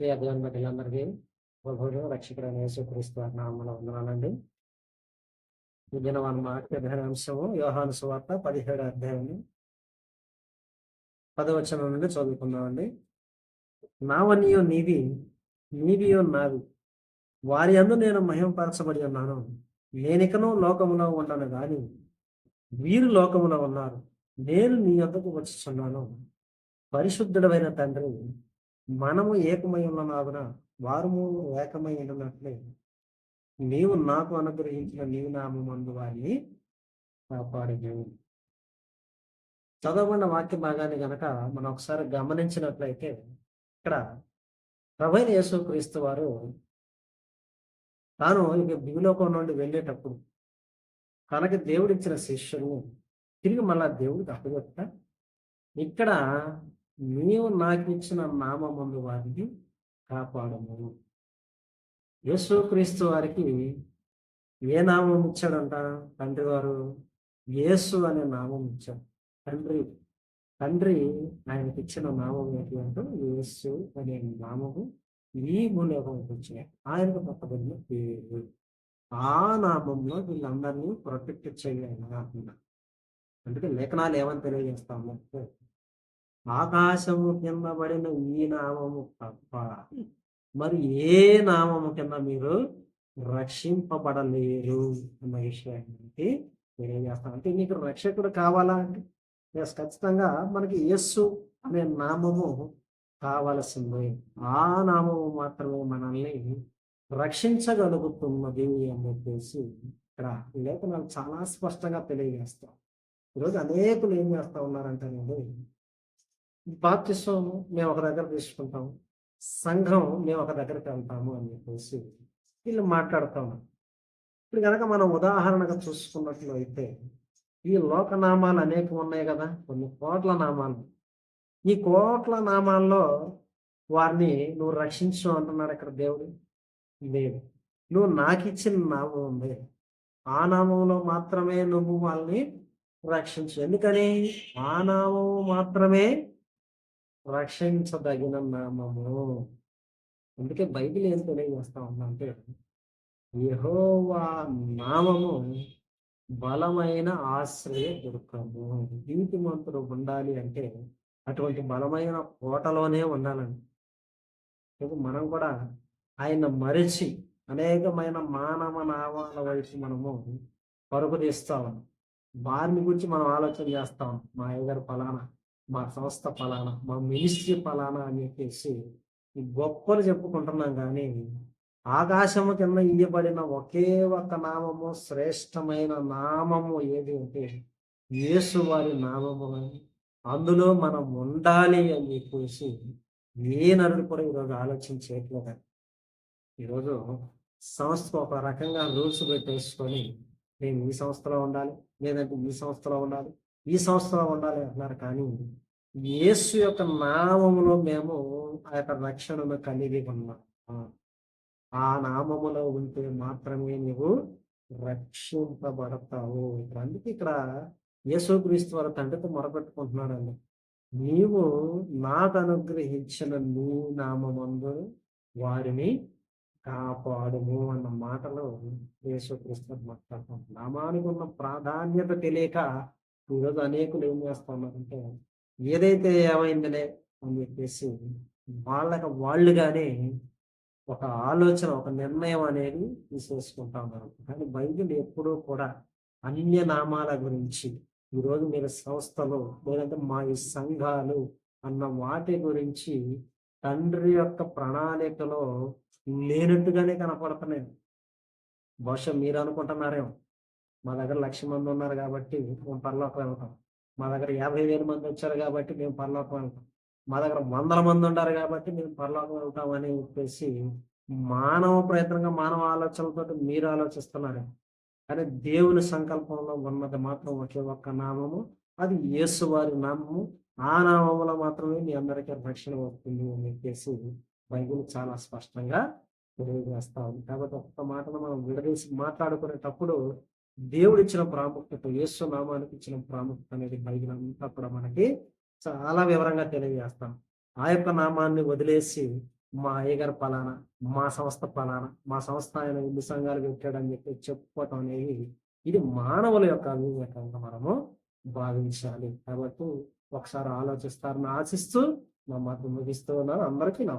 ఈ అధ్యాయం బిడ్డలందరికీ ప్రభుడు రక్షకుడు యేసుక్రీస్తు వారి ఉన్నానండి. వందనాలండి ఈ పదిహేడు అంశము యోహాను సువార్త పదిహేడు అధ్యాయం పదవచనం నుండి చదువుకుందామండి. నావనియో నీవి నీవియో నావి. వారి అందు నేను మహిమపరచబడి ఉన్నాను. నేనికను లోకములో ఉండను గాని వీరు లోకములో ఉన్నారు. నేను నీ వద్దకు వచ్చుచున్నాను. పరిశుద్ధుడమైన తండ్రి మనము ఏకమై ఉన్ననాగున వారము ఏకమై ఉన్నట్లే నీవు నాకు అనుగ్రహించిన నీవు నామందు వారిని కాపాడదు చదవబడిన వాక్య భాగాన్ని గనక మనం ఒకసారి గమనించినట్లయితే ఇక్కడ ప్రభైన యేసుక్రీస్తు వారు తాను ఇక భూలోకం నుండి వెళ్ళేటప్పుడు తనకి దేవుడిచ్చిన శిష్యుని తిరిగి మళ్ళా దేవుడికి తప్పగొట్ట ఇక్కడ నీవు నాకు ఇచ్చిన నామందు వారిని కాపాడము. యేసుక్రీస్తు వారికి ఏ నామం ఇచ్చాడంట తండ్రి వారు యేసు అనే నామం ఇచ్చాడు తండ్రి తండ్రి ఆయనకి ఇచ్చిన నామం ఏంటి అంటే యేసు అనే నామము ఈ భూలోకంకి వచ్చినాయి ఆయనకు పక్కబడిన పేరు. ఆ నామంలో వీళ్ళందరినీ ప్రొటెక్ట్ చేయాలి అంటున్నారు అందుకే లేఖనాలు ఏమని తెలియజేస్తాము ఆకాశము కింద పడిన ఈ నామము తప్ప మరి ఏ నామము కింద మీరు రక్షింపబడలేరు? అన్న విషయాన్ని తెలియజేస్తాం అంటే మీకు రక్షకుడు కావాలా అంటే ఎస్ ఖచ్చితంగా మనకి యస్సు అనే నామము కావలసిందే. ఆ నామము మాత్రమే మనల్ని రక్షించగలుగుతున్నది అని చెప్పేసి ఇక్కడ లేఖనాలు చాలా స్పష్టంగా తెలియజేస్తాం. ఈరోజు అనేకులు ఏం చేస్తా నేను బాప్తిసం మేము ఒక దగ్గర తీసుకుంటాము. సంఘం మేము ఒక దగ్గరికి వెళ్తాము అని చెప్పేసి వీళ్ళు మాట్లాడతాము ఇప్పుడు కనుక మనం ఉదాహరణగా చూసుకున్నట్లు అయితే ఈ లోకనామాలు అనేకం ఉన్నాయి కదా కొన్ని కోట్ల నామాలు. ఈ కోట్ల నామాల్లో వారిని నువ్వు రక్షించు అంటున్నాడు ఇక్కడ దేవుడు. లేదు. నువ్వు నాకు ఇచ్చిన నామం ఉంది. ఆ నామంలో మాత్రమే నువ్వు వాళ్ళని రక్షించు. ఎందుకని? ఆ నామం మాత్రమే రక్షించదగిన నామము. అందుకే బైబిల్ ఏం తెలియజేస్తా ఉందంటే యహోవా నామము బలమైన ఆశ్రయ దుర్గము. నీతిమంతుడు ఉండాలి అంటే అటువంటి బలమైన కోటలోనే ఉండాలండి. మనం కూడా ఆయన మరిచి అనేకమైన మానవ నామాల వైపు మనము పరుగు తీస్తాం వారిని గురించి మనం ఆలోచన చేస్తాం మా అయ్యగారు ఫలానా మా సంస్థ ఫలానా మా మినిస్ట్రీ ఫలానా అని చెప్పేసి ఈ గొప్పలు చెప్పుకుంటున్నాం కానీ ఆకాశము కింద ఇయ్యబడిన ఒకే ఒక నామము శ్రేష్టమైన నామము ఏది అంటే యేసు వారి నామము అని. అందులో మనం ఉండాలి అని చెప్పేసి ఏ నరుడు కూడా ఈరోజు ఆలోచించేట్లేదు ఈరోజు సంస్థ ఒక రకంగా రూల్స్ పెట్టేసుకొని నేను ఈ సంస్థలో ఉండాలి లేదంటే ఈ సంస్థలో ఉండాలి ఈ సంస్థలో ఉండాలి అంటున్నారు. కానీ యేసు యొక్క నామములో మేము ఆ యొక్క రక్షణను కలిగి ఉన్నాం. ఆ నామములో ఉంటే మాత్రమే నువ్వు రక్షింపబడతావు. అందుకే ఇక్కడ యేసుక్రీస్తు వారి తండ్రితో మొరపెట్టుకుంటున్నాడండి నీవు నాకు అనుగ్రహించిన నీ నామందు వారిని కాపాడుము అన్న మాటలు యేసుక్రీస్తు మాట్లాడుతున్నాం నామానికి ఉన్న ప్రాధాన్యత తెలియక ఈరోజు అనేకులు ఏం చేస్తున్నారంటే ఏదైతే ఏమైందిలే అని చెప్పేసి వాళ్ళకి వాళ్ళుగానే ఒక ఆలోచన ఒక నిర్ణయం అనేది తీసేసుకుంటా ఉన్నారు. కానీ బైబిల్ ఎప్పుడూ కూడా అన్య నామాల గురించి ఈరోజు మీరు సంస్థలు లేదంటే మా ఈ సంఘాలు అన్న వాటి గురించి తండ్రి యొక్క ప్రణాళికలో లేనట్టుగానే కనపడుతున్నాయి. బహుశా మీరు అనుకుంటున్నారేమో. మా దగ్గర లక్ష మంది ఉన్నారు కాబట్టి మేము పరలోకం వెళ్తాం. మా దగ్గర యాభై వేల మంది వచ్చారు కాబట్టి మేము పరలోకం వెళ్తాం. మా దగ్గర వందల మంది ఉన్నారు కాబట్టి మేము పరలోకం వెళ్తాం అని చెప్పేసి మానవ ప్రయత్నంగా మానవ ఆలోచనలతో మీరు ఆలోచిస్తున్నారు. కానీ దేవుని సంకల్పంలో ఉన్నది మాత్రం ఒకే ఒక్క నామము. అది యేసు వారి నామము. ఆ నామంలో మాత్రమే మీ అందరికీ రక్షణ వస్తుంది అని చెప్పేసి బైబిల్ చాలా స్పష్టంగా తెలియజేస్తా ఉంది. కాబట్టి ఒక్క మాటను మనం విడదీసి మాట్లాడుకునేటప్పుడు దేవుడు ఇచ్చిన ప్రాముఖ్యత యేసు నామానికి ఇచ్చిన ప్రాముఖ్యత అనేది బైబిల్ అంతా కూడా మనకి చాలా వివరంగా తెలియజేస్తాం ఆ యొక్క నామాన్ని వదిలేసి మా అయ్యగారు పలానా, మా సంస్థ పలానా, మా సంస్థ ఆయన ఇన్ని సంఘాలు పెట్టాడని చెప్పి చెప్పుకోవటం అనేది ఇది మానవుల యొక్క అవివేకంగా మనము భావించాలి. కాబట్టి ఒకసారి ఆలోచిస్తారని ఆశిస్తూ నా మాటలు ముగిస్తూ ఉన్నాను. అందరికీ నా